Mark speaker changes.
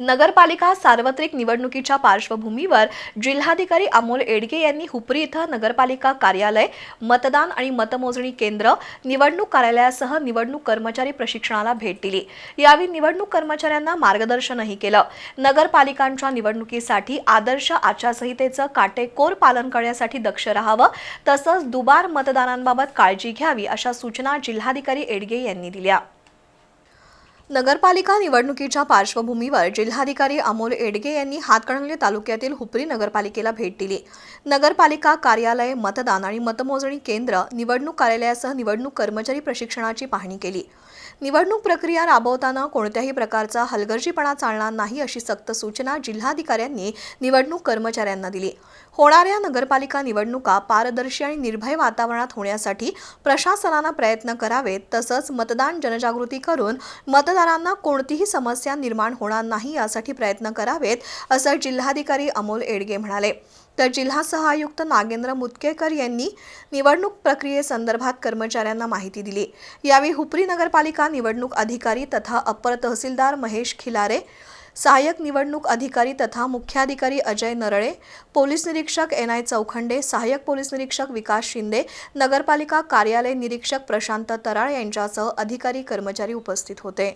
Speaker 1: नगरपालिका सार्वत्रिक निवडणुकीच्या पार्श्वभूमीवर जिल्हाधिकारी अमोल एडगे यांनी हुपरी इथं नगरपालिका कार्यालय मतदान आणि मतमोजणी केंद्र निवडणूक कार्यालयासह निवडणूक कर्मचारी प्रशिक्षणाला भेट दिली. यावेळी निवडणूक कर्मचाऱ्यांना मार्गदर्शनही केलं. नगरपालिकांच्या निवडणुकीसाठी आदर्श आचारसंहितेचं काटेकोर पालन करण्यासाठी दक्ष राहावं तसंच दुबार मतदानांबाबत काळजी घ्यावी अशा सूचना जिल्हाधिकारी एडगे यांनी दिल्या. नगरपालिका निवडणुकीच्या पार्श्वभूमीवर जिल्हाधिकारी अमोल एडगे यांनी हातकणंगले तालुक्यातील हुपरी नगरपालिकेला भेट दिली. नगरपालिका कार्यालय मतदान आणि मतमोजणी केंद्र निवडणूक कार्यालयासह निवडणूक कर्मचारी प्रशिक्षणाची पाहणी केली. निवडणूक प्रक्रिया राबवताना कोणत्याही प्रकारचा हलगर्जीपणा चालणार नाही अशी सक्त सूचना जिल्हाधिकाऱ्यांनी निवडणूक कर्मचाऱ्यांना दिली. होणाऱ्या नगरपालिका निवडणुका पारदर्शी आणि निर्भय वातावरणात होण्यासाठी प्रशासनानं प्रयत्न करावेत तसंच मतदान जनजागृती करून मतदारांना कोणतीही समस्या निर्माण होणार नाही यासाठी प्रयत्न करावेत असं जिल्हाधिकारी अमोल एडगे म्हणाले. तर जिल्हा सहायुक्त नागेंद्र मुतकेकर यांनी निवडणूक प्रक्रियेसंदर्भात कर्मचाऱ्यांना माहिती दिली. यावेळी हुपरी नगरपालिका निवडणूक अधिकारी तथा अपर तहसीलदार महेश खिलारे सहाय्यक निवडणूक अधिकारी तथा मुख्याधिकारी अजय नरळे पोलीस निरीक्षक एन आय चौखंडे सहाय्यक पोलीस निरीक्षक विकास शिंदे नगरपालिका कार्यालय निरीक्षक प्रशांत तराळ यांच्यासह अधिकारी कर्मचारी उपस्थित होते.